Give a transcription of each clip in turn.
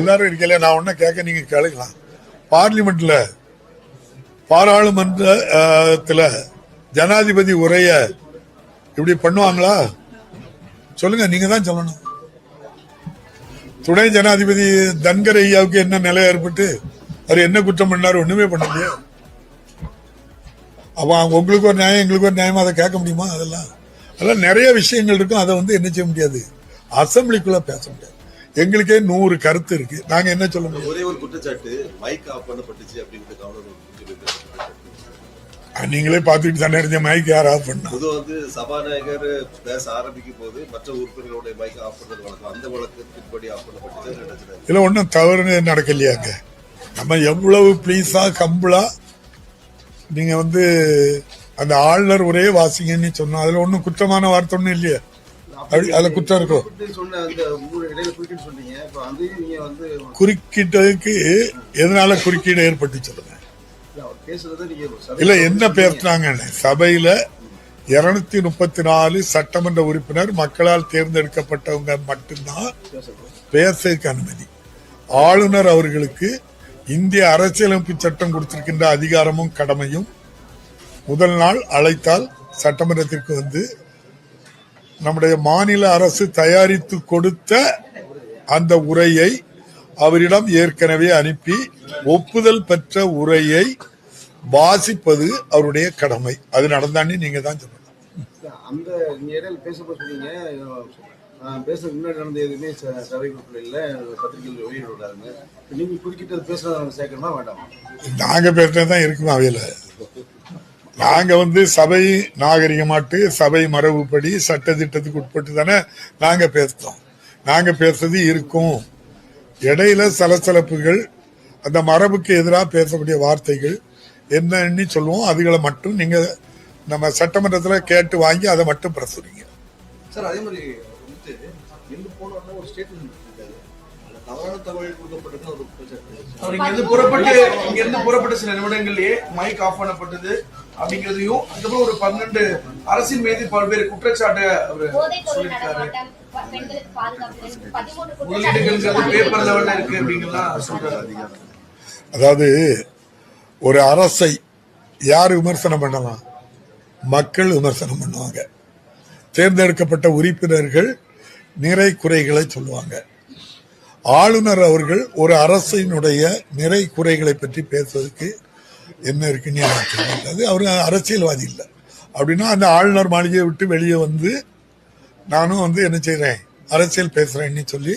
எல்லாரும் இருக்கல நான் ஒன்னும் கேட்க நீங்க கேளுக்கலாம் பார்லிமெண்ட்ல பாராளுமன்றத்தில் ஜனாதிபதி உரைய இப்படி பண்ணுவாங்களா? சொல்லுங்க நீங்க தான் சொல்லணும். துணை ஜனாதிபதி தன்கர் ஐயாவுக்கு என்ன நிலை ஏற்பட்டு அவர் என்ன குற்றம் பண்ணாரு ஒண்ணுமே முடியாது. அப்ப அவங்க உங்களுக்கு ஒரு நியாயம் எங்களுக்கு ஒரு நியாயமா அதை கேட்க முடியுமா? அதெல்லாம். அதெல்லாம் நிறைய விஷயங்கள் இருக்கும் அதை வந்து என்ன செய்ய முடியாது? அசம்பிளிக்குள்ள பேச முடியாது. எங்களுக்கே நூறு கருத்து இருக்கு. நாங்க என்ன சொல்ல முடியும்? ஒரே ஒரு குற்றச்சாட்டு மைக் ஆஃப் பண்ணப்பட்டுச்சு. நீங்களே பார்த்துட்டு தானே இருந்த மைக் யார் ஆஃப் பண்ணா? பொதுவா வந்து சபாநாயகர் பேச ஆரம்பிக்கும் போது மற்ற உறுப்பினர்களுடைய மைக் ஆஃப் பண்றது வழக்கம். அந்த வழக்கத்தின்படி ஆஃப் பண்ணப்பட்டுச்சு நடந்தது இதுல ஒன்றும் தவறு நடக்கலையாங்க நம்ம எவ்வளவு ப்ளீஸா கம்பளா நீங்க வந்து அந்த ஆளுநர் ஒரே வாசிங்கன்னு சொன்னா அதுல ஒன்றும் குற்றமான வார்த்தை ஒன்றும் இல்லையா. அப்படி அதுல குற்றம் இருக்கும் குறுக்கிட்டதுக்கு எதனால குறுக்கீடு ஏற்பட்டு சொல்லுங்க இல்ல, என்ன. பேசுனாங்கன்னு சபையில இருநூத்தி முப்பத்தி நாலு சட்டமன்ற உறுப்பினர் மக்களால் தேர்ந்தெடுக்கப்பட்டவங்க மட்டும்தான். பேசுறதுக்கு அனுமதி ஆளுநர் அவர்களுக்கு இந்திய அரசியலமைப்பு சட்டம் கொடுத்திருக்கின்ற அதிகாரமும் கடமையும் முதல் நாள் அழைத்தால் சட்டமன்றத்திற்கு வந்து நம்முடைய மாநில அரசு தயாரித்து கொடுத்த அந்த உரையை அவரிடம் ஏற்கனவே அனுப்பி ஒப்புதல் பெற்ற உரையை வாசிப்பது அவருடைய கடமை. அது நடந்தான்னு நீங்க தான் சொல்லணும். அந்த இடையில பேசப்போ சொன்னீங்க. நான் பேச முன்னாடி நடந்த எதுவுமே ச- சபைக்குள்ள இல்ல. பத்திரிகையில் வெளியிடுறாங்க. நீங்க குறுக்கிட்டு பேசுறத சேர்க்கணுமா வேண்டாமா? நாங்க பேசுறதுதான் இருக்குமா அவையில? நாங்க வந்து சபை நாகரிகமாட்டு சபை மரபுப்படி சட்ட திட்டத்துக்கு உட்பட்டு தானே நாங்க பேசுறோம். நாங்க பேசுறது இருக்கும். இடையில சலசலப்புகள் அந்த மரபுக்கு எதிராக பேசக்கூடிய வார்த்தைகள் என்னன்னு சொல்லுவோம். அதுகளை மட்டும் நீங்க நம்ம சட்டமன்றத்துல கேட்டு வாங்கி அதை மட்டும் பிரசுரிங்க. சார் அதே மாதிரி போனோம்னா ஒரு ஸ்டேட்மெண்ட் தவறான தகவல் கொடுக்கப்பட்டது ஒரு புறப்பட்ட சில நிமிடங்களிலேயே மைக் ஆஃப் பண்ணப்பட்டது. அப்படிங்கிறதையும் அதுக்கப்புறம் ஒரு பன்னெண்டு அரசின் மீது பல்வேறு குற்றச்சாட்டு அவர் சொல்லியிருக்காரு. முதலீடுகள்ங்கிறது பேப்பர் லெவல்ல இருக்கு அப்படிங்கலாம் சொல்றாரு அதாவது ஒரு அரசை யார் விமர்சனம் பண்ணலாம்? மக்கள் விமர்சனம் பண்ணுவாங்க. தேர்ந்தெடுக்கப்பட்ட உறுப்பினர்கள் நிறை குறைகளை சொல்லுவாங்க. ஆளுநர் அவர்கள் ஒரு அரசினுடைய நிறை குறைகளை பற்றி பேசுவதற்கு என்ன இருக்குன்னு எனக்கு தெரியல அவர் அரசியல்வாதி இல்லை. அப்படின்னா அந்த ஆளுநர் மாளிகையை விட்டு வெளியே வந்து நானும் வந்து என்ன செய்கிறேன் அரசியல் பேசுகிறேன்னு சொல்லி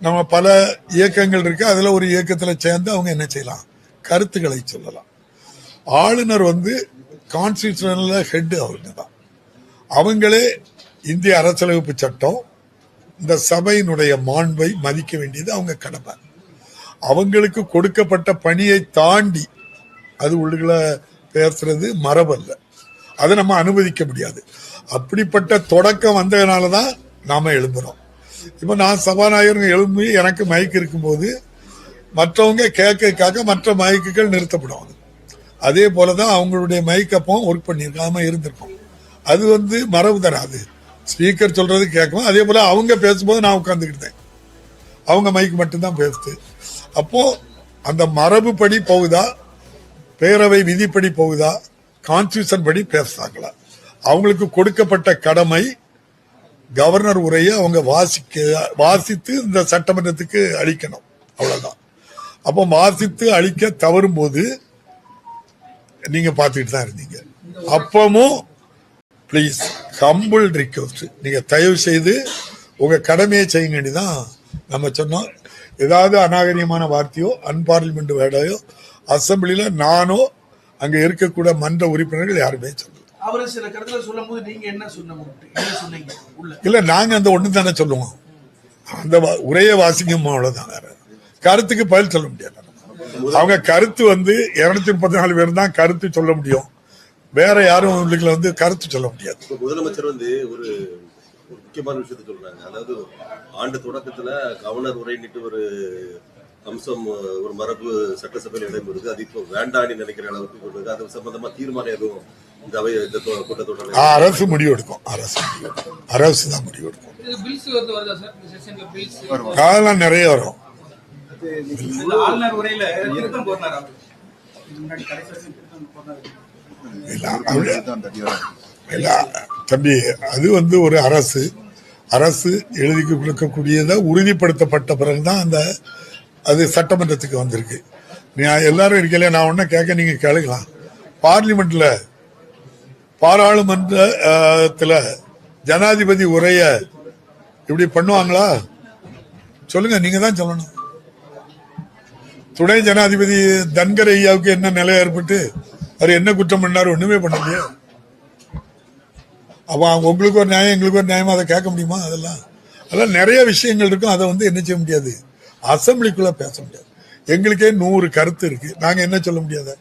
நம்ம பல இயக்கங்கள் இருக்கு. அதில் ஒரு இயக்கத்தில் சேர்ந்து அவங்க என்ன செய்யலாம்? கருத்துக்களை சொல்லலாம். ஆளுநர் வந்து கான்ஸ்டியூஷனில் ஹெட்டு அவங்க தான் அவங்களே இந்திய அரசியலமைப்பு சட்டம் இந்த சபையினுடைய மாண்பை மதிக்க வேண்டியது அவங்க கடமை. அவங்களுக்கு கொடுக்கப்பட்ட பணியை தாண்டி அது உள்ளுக்குள்ள பேசுறது மரபல்ல அதை நம்ம அனுமதிக்க முடியாது. அப்படிப்பட்ட தொடக்கம் வந்ததுனால தான் நாம எழும்புறோம். இப்போ நான் சபாநாயகர் எழும்பி எனக்கு மைக் இருக்கும்போது மற்றவங்க கேட்கக்காக மற்ற மைக்குகள் நிறுத்தப்படும் அதே. போல தான் அவங்களுடைய மைக் அப்போ ஒர்க் பண்ணியிருக்காம இருந்திருக்கோம். அது வந்து மரபு தராது ஸ்பீக்கர் சொல்றது கேட்கும் அதே போல அவங்க பேசும்போது நான் உட்காந்துக்கிட்டேன் அவங்க மைக்கு மட்டும்தான் பேசுது. அப்போ அந்த மரபுப்படி போகுதா? பேரவை விதிப்படி போகுதா? கான்ஸ்டியூஷன் படி பேசுறாங்களா? அவங்களுக்கு கொடுக்கப்பட்ட கடமை கவர்னர் உரையை அவங்க வாசிக்க வாசித்து இந்த சட்டமன்றத்துக்கு அளிக்கணும். அவ்வளவுதான். அப்போ வாசித்து அளிக்க தவறும் போது நீங்க பார்த்துக்கிட்டு தான் இருந்தீங்க. அப்பவும் ப்ளீஸ் ஹம்பிள் ரிக்வஸ்ட் நீங்க தயவு செய்து உங்க கடமையை செய்ய வேண்டிதான் நம்ம சொன்னோம். ஏதாவது அநாகரிகமான வார்த்தையோ அன்பார்லிமெண்ட் வேடையோ அசம்பிளில நானோ அங்க இருக்கக்கூட மன்ற உறுப்பினர்கள் யாருமே சொல்லல. அவரு சில கருத்துல சொல்லும் போது நீங்க என்ன சொன்ன என்ன சொன்னீங்க? இல்ல நாங்க அந்த ஒண்ணு தானே சொல்லுவோம். அந்த வா- உரையை வாசிக்கும் அவ்வளவுதான் வேற. கருத்துக்கு பதில் சொல்ல முடியாது. அவங்க கருத்து வந்து இருநூத்தி முப்பத்தி நாலு பேர் தான் கருத்து சொல்ல முடியும். வேற யாரும் உங்களுக்கு வந்து கருத்து சொல்ல முடியாது. முதலமைச்சர் வந்து ஒரு முக்கியமான விஷயத்த சொல்றாங்க. அதாவது ஆண்டு தொடக்கத்துல கவர்னர் உரைன்னுட்டு ஒரு அம்சம் ஒரு மரபு சட்டசபையில் இடம்பெறுது. அது இப்போ வேண்டான்னு நினைக்கிற அளவுக்கு கொண்டு வருது. அது சம்பந்தமா தீர்மானம் எதுவும் இந்த அவை இந்த ஆ, அரசு முடிவு எடுக்கும் அரசு அரசு தான் முடிவு எடுக்கும் இது பில்ஸ் வந்து வருதா சார் இந்த செஷன்ல பில்ஸ் அதெல்லாம் நிறைய வரும். தம்பி அது வந்து ஒரு அரசு. அரசு எழுதி கொடுக்கக்கூடியதை உறுதிப்படுத்தப்பட்ட பிறகுதான் அந்த அது சட்டமன்றத்துக்கு வந்திருக்கு. நீ எல்லாரும் இருக்கல நான் ஒன்னும் கேட்க நீங்க கேளுக்கலாம் பார்லிமெண்ட்ல பாராளுமன்றத்தில் ஜனாதிபதி உரைய இப்படி பண்ணுவாங்களா? சொல்லுங்க நீங்க தான் சொல்லணும். துணை ஜனாதிபதி தன்கர் ஐயாவுக்கு என்ன நிலை ஏற்பட்டு அவர் என்ன குற்றம் பண்ணாரு ஒண்ணுமே முடியும் அப்போ அவங்க உங்களுக்கு ஒரு நியாயம் எங்களுக்கு ஒரு நியாயமா அதை கேட்க முடியுமா அதெல்லாம்? அதெல்லாம் நிறைய விஷயங்கள் இருக்கும் அதை வந்து என்ன செய்ய முடியாது. அசம்பிளிக்குள்ள பேச முடியாது. எங்களுக்கே நூறு கருத்து இருக்கு. நாங்க என்ன சொல்ல முடியாது